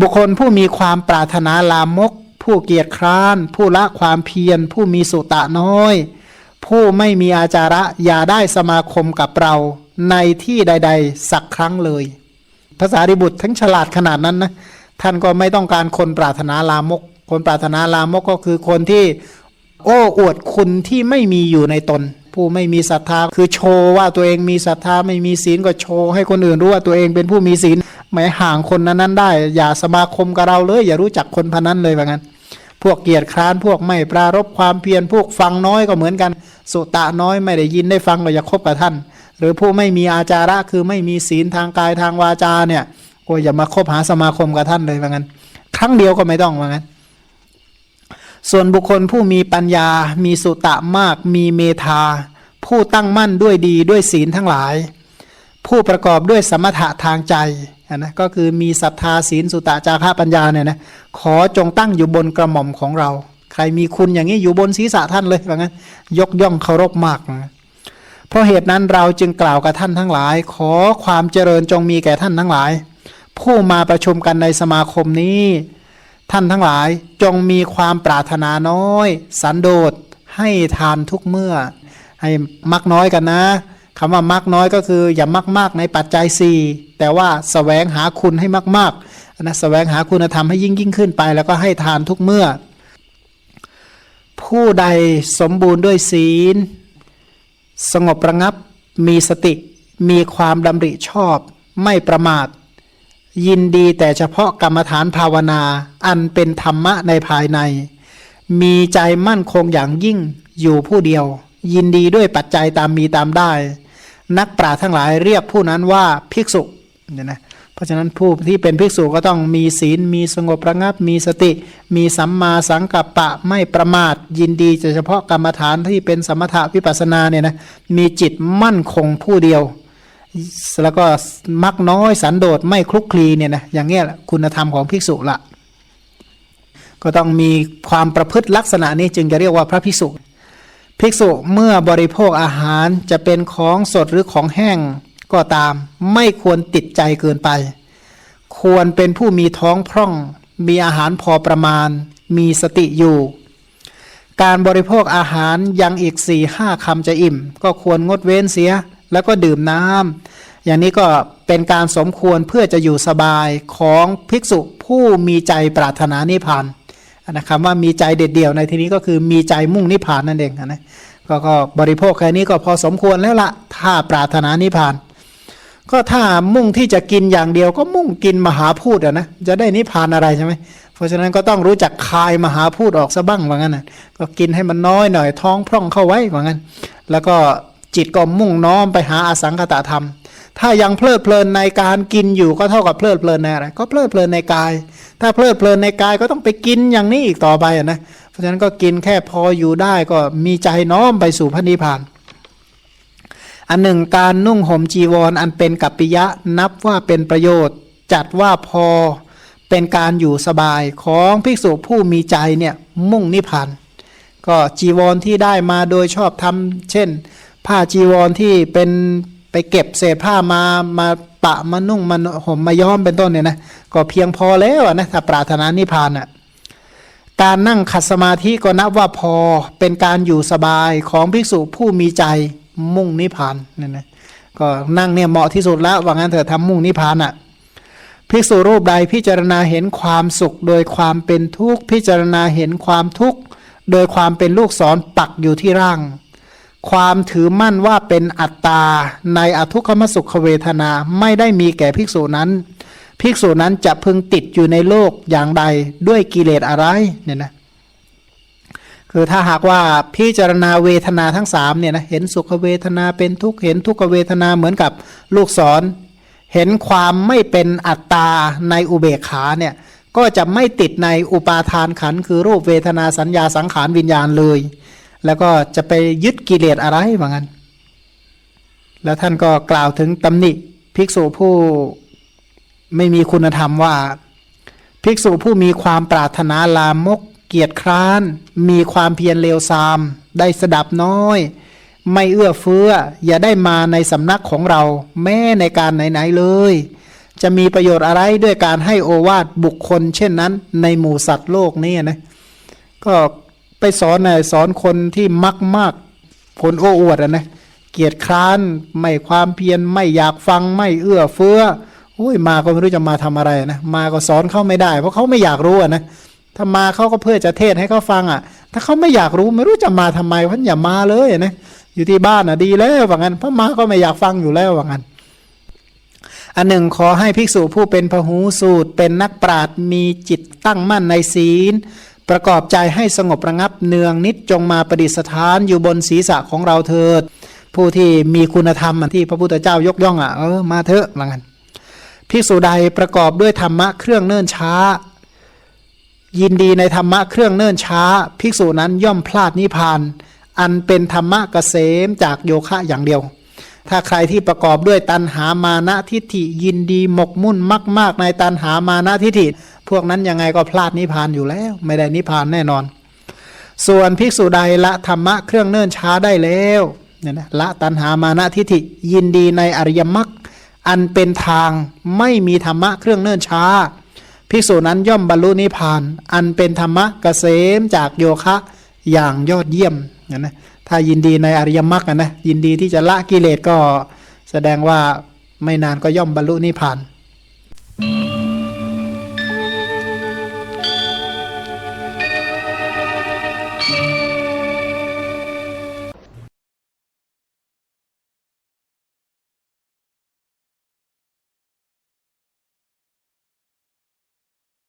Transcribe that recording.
บุคคลผู้มีความปรารถนาลามก ผู้เกียจคร้าน ผู้ละความเพียร ผู้มีสุตะน้อย ผู้ไม่มีอาจาระอย่าได้สมาคมกับเรา ในที่ใด ๆ สักครั้งเลย ภาษาริบุตรทั้งฉลาดขนาดนั้นนะท่านก็ไม่ต้องการคนปรารถนาลามก คนปรารถนาลามกก็คือคนที่ โอ้อวดคุณที่ไม่มีอยู่ในตน ผู้ไม่มีศรัทธาคือโชว์ว่าตัวเองมีศรัทธาไม่มีศีลก็โชว์ให้คนอื่นรู้ว่าตัวเองเป็นผู้มีศีล ไม่ห่างคนนั้นๆได้ อย่าสมาคมกับเราเลย อย่ารู้จักคนพนั้นเลยว่างั้น พวกเกียรติคร้านพวกไม่ปรารบความเพียรพวกฟังน้อยก็เหมือนกัน สุตะน้อยไม่ได้ยินได้ฟังก็อย่าคบกับท่าน หรือผู้ไม่มีอาจาระคือไม่มีศีลทางกายทางวาจาเนี่ยก็อย่ามาคบหาสมาคมกับท่านเลยว่างั้น ครั้งเดียวก็ไม่ต้องว่างั้นส่วนบุคคลผู้มีปัญญา มีสุตะมาก มีเมธา ผู้ตั้งมั่นด้วยดีด้วยศีลทั้งหลาย ผู้ประกอบด้วยสมถะทางใจ นะก็คือมีศรัทธาศีลสุตะจาระปัญญาเนี่ยนะขอจงตั้งอยู่บนกระหม่อมของเรา ใครมีคุณอย่างนี้อยู่บนศีรษะท่านเลยว่างั้น ยกย่องเคารพมากนะเพราะเหตุนั้นเราจึงกล่าวกับท่านทั้งหลาย ขอความเจริญจงมีแก่ท่านทั้งหลาย ผู้มาประชุมกันในสมาคมนี้ ท่านทั้งหลายจงมีความปรารถนาน้อย สันโดษให้ทานทุกเมื่อ ให้มักน้อยกันนะ คำว่ามักน้อยก็คืออย่ามักมากในปัจจัยสี่แต่ว่าสแสวงหาคุณให้มากๆนะสแสวงหาคุณธรรมให้ยิ่งยิ่งขึ้นไป แล้วก็ให้ทานทุกเมื่อ ผู้ใดสมบูรณ์ด้วยศีล สงบระงับมีสติ มีความดำริชอบ ไม่ประมาท ยินดีแต่เฉพาะกรรมฐานภาวนา อันเป็นธรรมะในภายใน มีใจมั่นคงอย่างยิ่งอยู่ผู้เดียว ยินดีด้วยปัจจัยตามมีตามได้ นักปราชญ์ทั้งหลายเรียกผู้นั้นว่าภิกษุเนี่ยนะเพราะฉะนั้นผู้ที่เป็นภิกษุก็ต้องมีศีล มีสงบระงับ มีสติ มีสัมมาสังกัปปะไม่ประมาทยินดีเฉพาะกรรมฐานที่เป็นสมถะวิปัสสนาเนี่ยนะมีจิตมั่นคงผู้เดียว แล้วก็มักน้อยสันโดษไม่คลุกคลีเนี่ยนะอย่างเงี้ยแหละคุณธรรมของภิกษุละก็ต้องมีความประพฤติลักษณะนี้จึงจะเรียกว่าพระภิกษุ ภิกษุเมื่อบริโภคอาหารจะเป็นของสดหรือของแห้งก็ตาม ไม่ควรติดใจเกินไป ควรเป็นผู้มีท้องพร่อง มีอาหารพอประมาณ มีสติอยู่ การบริโภคอาหารยังอีกสี่ห้าคำจะอิ่ม ก็ควรงดเว้นเสีย แล้วก็ดื่มน้ำอย่างนี้ก็เป็นการสมควรเพื่อจะอยู่สบายของภิกษุผู้มีใจปรารถนานิพพาน นะครับว่ามีใจเด็ดเดี่ยวในที่นี้ก็คือมีใจมุ่งนิพพานนั่นเองนะกก็บริโภคแค่นี้ก็พอสมควรแล้วละถ้าปรารถนานิพพาน ก็ถ้ามุ่งที่จะกินอย่างเดียวก็มุ่งกินมหาพูดอะนะจะได้นิพพานอะไรใช่ไหมเพราะฉะนั้นก็ต้องรู้จักคายมหาพูดออกซะบ้างว่างั้นนะก็กินให้มันน้อยหน่อยท้องพร่องเข้าไว้ว่างั้น แล้วก็จิตก็มุ่งน้อมไปหาอสังคตธรรม ถ้ายังเพลิดเพลินในการกินอยู่ก็เท่ากับเพลิดเพลินในอะไรก็เพลิดเพลินในกาย ถ้าเพลิดเพลินในกายก็ต้องไปกินอย่างนี้อีกต่อไปนะเพราะฉะนั้นก็กินแค่พออยู่ได้ก็มีใจน้อมไปสู่พระนิพพานอันหนึ่งการนุ่งห่มจีวรออันเป็นกัปปิยะนับว่าเป็นประโยชน์ จัดว่าพอเป็นการอยู่สบายของภิกษุผู้มีใจเนี่ยมุ่งนิพพานก็จีวรที่ได้มาโดยชอบทำเช่น ผ้าจีวรที่เป็น ไปเก็บเศษผ้ามามาปะมานุ่งมาห่มมาย้อมเป็นต้นเนี่ยนะก็เพียงพอแล้วนะถ้าปรารถนานิพพานอะการนั่งขัดสมาธิก็นับว่าพอเป็นการอยู่สบายของภิกษุผู้มีใจมุ่งนิพพานเนี่ยนะก็นั่งเนี่ยเหมาะที่สุดแล้วว่างั้นเถอะทำมุ่งนิพพานอะภิกษุรูปใดพิจารณาเห็นความสุข โดยความเป็นทุกข์พิจารณาเห็นความทุกข์ โดยความเป็นลูกศรปักอยู่ที่ร่าง ความถือมั่นว่าเป็นอัตตา ในอทุกขมสุขเวทนาไม่ได้มีแก่ภิกษุนั้น ภิกษุนั้นจะพึงติดอยู่ในโลกอย่างใดด้วยกิเลสอะไรเนี่ยนะคือถ้าหากว่าพิจารณาเวทนาทั้งสามเนี่ยนะเห็นสุขเวทนาเป็นทุกข์เห็นทุกขเวทนาเหมือนกับลูกศร เห็นความไม่เป็นอัตตาในอุเบกขาเนี่ยก็จะไม่ติดในอุปาทานขันคือรูปเวทนาสัญญาสังขารวิญญาณเลย แล้วก็จะไปยึดกิเลสอะไรเหมือนกันแล้วท่านก็กล่าวถึงตำหนิภิกษุผู้ไม่มีคุณธรรมว่า ภิกษุผู้มีความปรารถนาลามก เกียรติคร้าน มีความเพียรเลวทราม ได้สดับน้อย ไม่เอื้อเฟื้อ อย่าได้มาในสำนักของเรา แม้ในการไหนๆเลย จะมีประโยชน์อะไรด้วยการให้โอวาทบุคคล เช่นนั้น ในหมู่สัตว์โลกนี้นะก็ ไปสอนนะสอนคนที่มักมากผลโอ้อวดอะนะเกียรติคร้านไม่ความเพียรไม่อยากฟังไม่เอื้อเฟื้อโอ้ยมาก็ไม่รู้จะมาทำอะไรนะมาก็สอนเขาไม่ได้ เพราะเขาไม่อยากรู้อะนะถ้ามาเขาก็เพื่อจะเทศให้เขาฟังอะ ถ้าเขาไม่อยากรู้ไม่รู้จะมาทำไมเพราะอย่ามาเลยนะอยู่ที่บ้านอะดีแล้วว่างั้นเพราะมาก็ไม่อยากฟังอยู่แล้วว่างั้นอันหนึ่งขอให้ภิกษุผู้เป็นพหูสูตร เป็นนักปราดมีจิตตั้งมั่นในศีล ประกอบใจให้สงบระงับเนืองนิดจงมาประดิษฐานอยู่บนศีรษะของเราเถิด ผู้ที่มีคุณธรรมที่พระพุทธเจ้ายกย่องอะเออมาเถอะว่างั้นภิกษุใดประกอบด้วยธรรมะเครื่องเนิ่นช้า ยินดีในธรรมะเครื่องเนิ่นช้า ภิกษุนั้นย่อมพลาดนิพพาน อันเป็นธรรมะเกษมจากโยคะอย่างเดียว ถ้าใครที่ประกอบด้วยตันหามานะทิฏฐิยินดีหมกมุ่นมาก ๆ ในตันหามานะทิฏฐิ พวกนั้นยังไงก็พลาดนิพพานอยู่แล้ว ไม่ได้นิพพานแน่นอน ส่วนภิกษุใดละธรรมะเครื่องเนิ่นช้าได้แล้วเนี่ยนะละตันหามานะทิฏฐิ ยินดีในอริยมรรคอันเป็นทางไม่มีธรรมะเครื่องเนิ่นช้า ภิกษุนั้นย่อมบรรลุนิพพาน อันเป็นธรรมะเกษมจากโยคะ อย่างยอดเยี่ยมนะถ้ายินดีในอริยมรรคนะยินดีที่จะละกิเลสก็แสดงว่าไม่นานก็ย่อมบรรลุนิพพาน